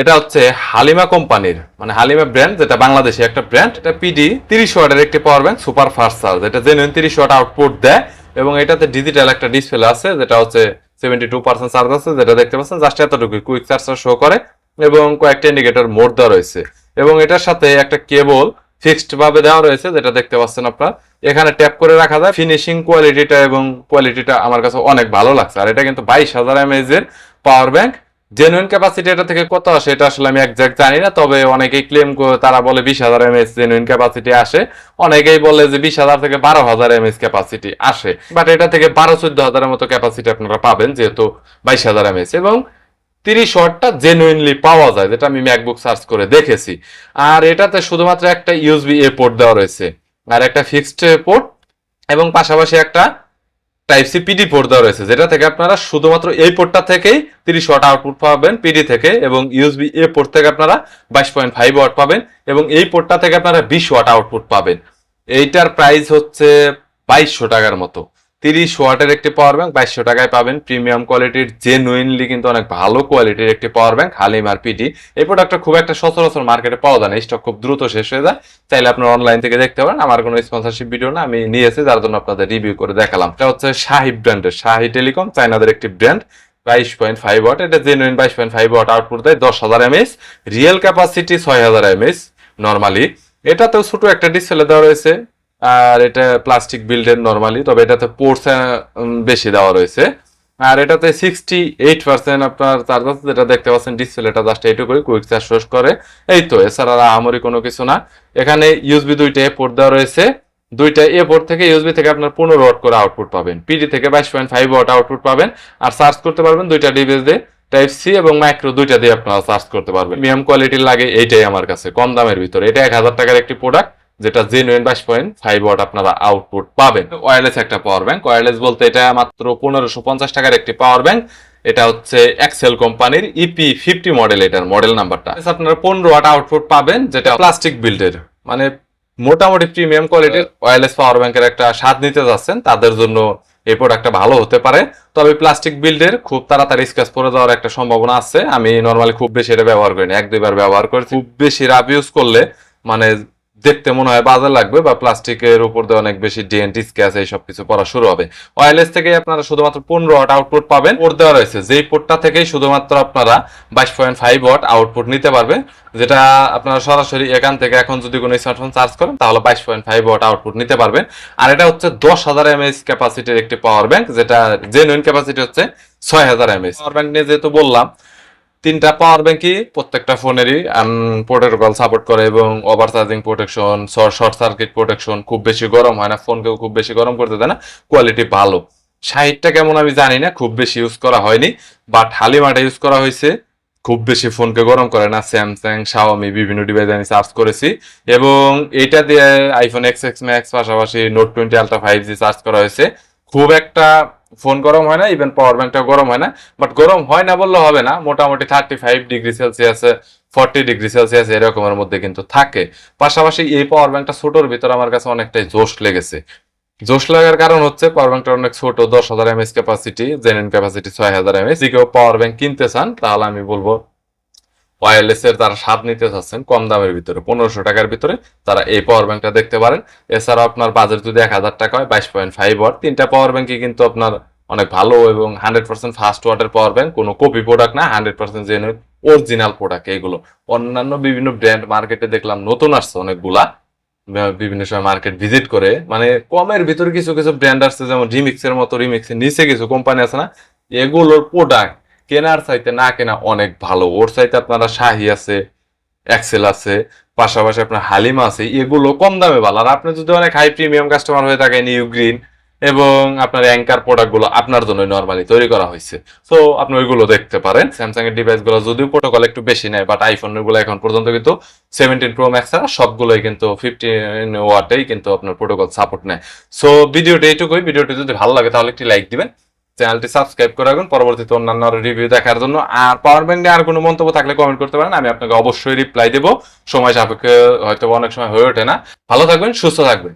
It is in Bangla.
এটা হচ্ছে হালিমা কোম্পানির মানে হালিমা ব্র্যান্ড যেটা বাংলাদেশি একটা ব্র্যান্ড এটা পিডি তিরিশ ওয়াটের একটি power bank super fast charge এটা জেনুইন তিরিশ ওয়াট আউটপুট দেয় এবং এটাতে ডিজিটাল একটা ডিসপ্লে আছে, যেটা হচ্ছে সেভেন্টি টু পার্সেন্ট চার্জ আছে, যেটা দেখতে পাচ্ছেন জাস্ট এতটুকু কুইক চার্জ শো করে এবং কয়েকটা ইন্ডিকেটর মোড দেওয়া রয়েছে। এবং এটার সাথে একটা কেবল ফিক্সড ভাবে দেওয়া রয়েছে, যেটা দেখতে পাচ্ছেন আপনার। এখানে ট্যাপ করে রাখা যায় ফিনিশিং কোয়ালিটিটা এবং কোয়ালিটিটা আমার কাছে অনেক ভালো লাগছে, আর এটা কিন্তু বাইশ হাজার এমএজ এর পাওয়ার ব্যাংক জেনুইন ক্যাপাসিটি এটা থেকে কত আসে, এটা আসলে আমি একজ্যাক্ট জানি না, তবে অনেকেই ক্লেম তারা বলে বিশ হাজার এমএস জেনুইন ক্যাপাসিটি আসে। অনেকেই বলে যে বিশ হাজার থেকে বারো হাজার এমএস ক্যাপাসিটি আসে। বাট এটা থেকে বারো চোদ্দ হাজারের মতো ক্যাপাসিটি আপনারা পাবেন, যেহেতু বাইশ হাজার এমএস এবং তিরিশ ওয়াটটা জেনুইনলি পাওয়া যায়, যেটা আমি ম্যাকবুক সার্চ করে দেখেছি। আর এটাতে শুধুমাত্র একটা ইউএসবি এ পোর্ট দেওয়া রয়েছে। আর একটা ফিক্সড পোর্ট এবং পাশাপাশি একটা টাইপ সি পিডি পোর্ট দেওয়া রয়েছে, যেটা থেকে আপনারা শুধুমাত্র এই পোর্টটা থেকেই তিরিশ ওয়াট আউটপুট পাবেন পিডি থেকে, এবং ইউএসবি এ পোর্ট থেকে আপনারা বাইশ পয়েন্ট ফাইভ ওয়াট পাবেন, এবং এই পোর্টটা থেকে আপনারা বিশ ওয়াট আউটপুট পাবেন। এইটার প্রাইস হচ্ছে বাইশশো টাকার মতো। তিরিশ ওয়াটের একটি পাওয়ার ব্যাংক বাইশশো টাকায় পাবেন। প্রিমিয়াম কোয়ালিটির জেনুইনলি কিন্তু অনেক ভালো কোয়ালিটির একটি পাওয়ার ব্যাংক হালিম আর পিডি এই প্রোডাক্টটা খুব একটা সচরাচর মার্কেটে পাওয়া যায় না। স্টক খুব দ্রুত শেষ হয়ে যায়। চাইলে আপনার অনলাইন থেকে দেখতে পারেন। আমার কোনো স্পন্সরশিপ ভিডিও না, আমি নিয়েছি, যার জন্য আপনাদের রিভিউ করে দেখালাম। এটা হচ্ছে শাহি ব্র্যান্ডের শাহি টেলিকম চাইনাদের একটি ব্র্যান্ড বাইশ পয়েন্ট ফাইভ ওয়াট এটা জেনুইন বাইশ পয়েন্ট ফাইভ ওয়াট আউটপুট দেয় দশ হাজার এমএস রিয়েল ক্যাপাসিটি ছয় হাজার এমএস নর্মালি এটাতেও ছোট একটা ডিসপ্লে দেওয়া রয়েছে। আর এটা প্লাস্টিক বিল্ডের নর্মালি তবে এটাতে পোর্টস বেশি দেওয়া রয়েছে। আর এটাতে সিক্সটি এইট পার্সেন্ট আপনার চার্জ আছে যেটা দেখতে পাচ্ছেন ডিসপ্লেটা জাস্ট এইটুকুই কুইক চার্জ শেষ করে। এই তো, এছাড়া আর আহামরি কোনো কিছু না। এখানে ইউএসবি দুইটা এ পোর্ট দেওয়া রয়েছে। দুইটা এ পোর্ট থেকে ইউএসবি থেকে আপনার পনেরো ওয়াট করে আউটপুট পাবেন। পিডি থেকে বাইশ পয়েন্ট ফাইভ ওয়াট আউটপুট পাবেন। আর চার্জ করতে পারবেন দুইটা ডিভাইস দিয়ে টাইপ সি এবং মাইক্রো দুইটা দিয়ে আপনারা চার্জ করতে পারবেন। মিডিয়াম কোয়ালিটির লাগে, এইটাই আমার কাছে, কম দামের ভিতরে। এটা এক হাজার টাকার একটি প্রোডাক্ট যেটা জেনুইন বাইশ পয়েন্ট ফাইভ ওয়াট আপনারা আউটপুট পাবেন। ওয়ারলেস একটা পাওয়ার ব্যাংক ওয়্যারলেস বলতে এটা মাত্র পনেরোশো পঞ্চাশ টাকার একটি পাওয়ার ব্যাংক এটা হচ্ছে এক্সেল কোম্পানির ইপি ফিফটি মডেল এটার মডেল নাম্বারটা আপনারা পনেরো ওয়াট আউটপুট পাবেন যেটা প্লাস্টিক বিল্ডের মানে মোটামুটি প্রিমিয়াম কোয়ালিটির ওয়ারলেস পাওয়ার ব্যাংকের একটা স্বাদ নিতে যাচ্ছেন তাদের জন্য এই প্রোডাক্টটা ভালো হতে পারে। তবে প্লাস্টিক বিল্ডের খুব তাড়াতাড়ি স্ক্র্যাচ পড়ে যাওয়ার একটা সম্ভাবনা আছে। আমি নর্মালি খুব বেশি এটা ব্যবহার করিনি এক দুইবার ব্যবহার করেছি। খুব বেশি রাব ইউজ করলে মানে দেখতে মনে হয় বাজার লাগবে বা প্লাস্টিকের উপর দিয়ে অনেক বেশি ডিএনটি স্ক্যাচ এই সব কিছু পড়া শুরু হবে। ওয়্যারলেস থেকে আপনারা শুধুমাত্র পনেরো ওয়াট আউটপুট পাবেন। পোর্ট দেওয়া রয়েছে। যেই পোর্টটা থেকেই শুধুমাত্র আপনারা বাইশ পয়েন্ট ফাইভ ওয়াট আউটপুট নিতে পারবেন যেটা আপনারা সরাসরি এখান থেকে এখন যদি কোনো স্মার্টফোন চার্জ করেন, তাহলে বাইশ পয়েন্ট ফাইভ ওয়াট আউটপুট নিতে পারবেন। আর এটা হচ্ছে দশ হাজার এমএস ক্যাপাসিটির একটি পাওয়ার ব্যাংক যেটা জেনুইন ক্যাপাসিটি হচ্ছে ছয় হাজার এমএস পাওয়ার ব্যাংক নিয়ে যেহেতু বললাম তিনটা পাওয়ার ব্যাংকই প্রত্যেকটা ফোনেরই প্রোটোকল সাপোর্ট করে এবং over charging protection short circuit protection খুব বেশি গরম হয় না ফোনকেও খুব বেশি গরম করতে দেয় না কোয়ালিটি ভালো। ষাটটা কেমন আমি জানি না, খুব বেশি ইউজ করা হয়নি বাট হালিমাটা ইউজ করা হয়েছে, খুব বেশি ফোনকে গরম করে না স্যামসাং শাওমি বিভিন্ন ডিভাইস আমি চার্জ করেছি এবং এটা দিয়ে আইফোন এক্স এক্স ম্যাক্স পাশাপাশি Note twenty ultra five G charge করা হয়েছে। খুব একটা ফোন গরম হয় না ইভেন পাওয়ার ব্যাংকটা গরম হয় না বাট গরম হয় না বললে হবে না, মোটামুটি থার্টি ফাইভ ডিগ্রি সেলসিয়াসে ফর্টি ডিগ্রি সেলসিয়াস এরকমের মধ্যে কিন্তু থাকে। পাশাপাশি এই পাওয়ার ব্যাঙ্কটা ছোটোর ভিতরে আমার কাছে অনেকটাই জোশ লেগেছে। জোশ লাগার কারণ হচ্ছে পাওয়ার ব্যাংকটা অনেক ছোট, দশ হাজার এমএস ক্যাপাসিটি জেনিন ক্যাপাসিটি ছয় হাজার এমএস। যদি কেউ পাওয়ার ব্যাংক কিনতে চান, তাহলে আমি বলব ওয়্যারলেস এর তারা স্বাদ নিতে চাচ্ছেন কম দামের ভিতরে, পনেরোশো টাকার ভিতরে, তারা এই পাওয়ার ব্যাংকটা দেখতে পারেন। এছাড়াও আপনার বাজেট যদি এক হাজার টাকা হয়, বাইশ পয়েন্ট ফাইভ ওয়াট তিনটা পাওয়ার ব্যাংকই কিন্তু আপনার অনেক ভালো এবং হান্ড্রেড পার্সেন্ট ফাস্ট ওয়াটার পাওয়ার ব্যাংক কোনো কপি প্রোডাক্ট না hundred percent genuine original product এগুলো অন্যান্য বিভিন্ন ব্র্যান্ড মার্কেটে দেখলাম, নতুন আসছে অনেকগুলা। বিভিন্ন সময় মার্কেট ভিজিট করে। মানে কমের ভিতরে কিছু কিছু ব্র্যান্ড আসছে, যেমন রিমিক্সের মতো রিমিক্সের নিচে কিছু কোম্পানি আছে না, এগুলোর প্রোডাক্ট কেনার চাইতে না কেনা অনেক ভালো। ওর চাইতে আপনারা শাহি আছে এক্সেল আছে, পাশাপাশি আপনার হালিমা আছে, এগুলো কম দামে ভালো। আর আপনি যদি অনেক হাই প্রিমিয়াম কাস্টমার হয়ে থাকেন ইউ গ্রিন এবং আপনার অ্যাঙ্কার প্রোডাক্টগুলো আপনার জন্য নর্মালি তৈরি করা হয়েছে। সো আপনি ওইগুলো দেখতে পারেন। স্যামসাং এর ডিভাইসগুলো যদিও প্রোটোকল একটু বেশি নেয় বাট আইফোনগুলো এখন পর্যন্ত কিন্তু সেভেন্টিন প্রো ম্যাক্স ছাড়া সবগুলোই কিন্তু ফিফটিন ওয়াটেই কিন্তু আপনার প্রোটোকল সাপোর্ট নেয়। সো ভিডিওটি এইটুকুই। ভিডিওটি যদি ভালো লাগে, তাহলে একটি লাইক দিবেন। চ্যানেলটি সাবস্ক্রাইব করে রাখুন পরবর্তীতে অন্যান্য রিভিউ দেখার জন্য। আর পাওয়ার ব্যাংক নিয়ে আর কোনো মন্তব্য থাকলে কমেন্ট করতে পারেন। আমি আপনাকে অবশ্যই রিপ্লাই দেবো। সময় সাপেক্ষে হয়তো অনেক সময় হয়ে ওঠে না। ভালো থাকবেন, সুস্থ থাকবেন।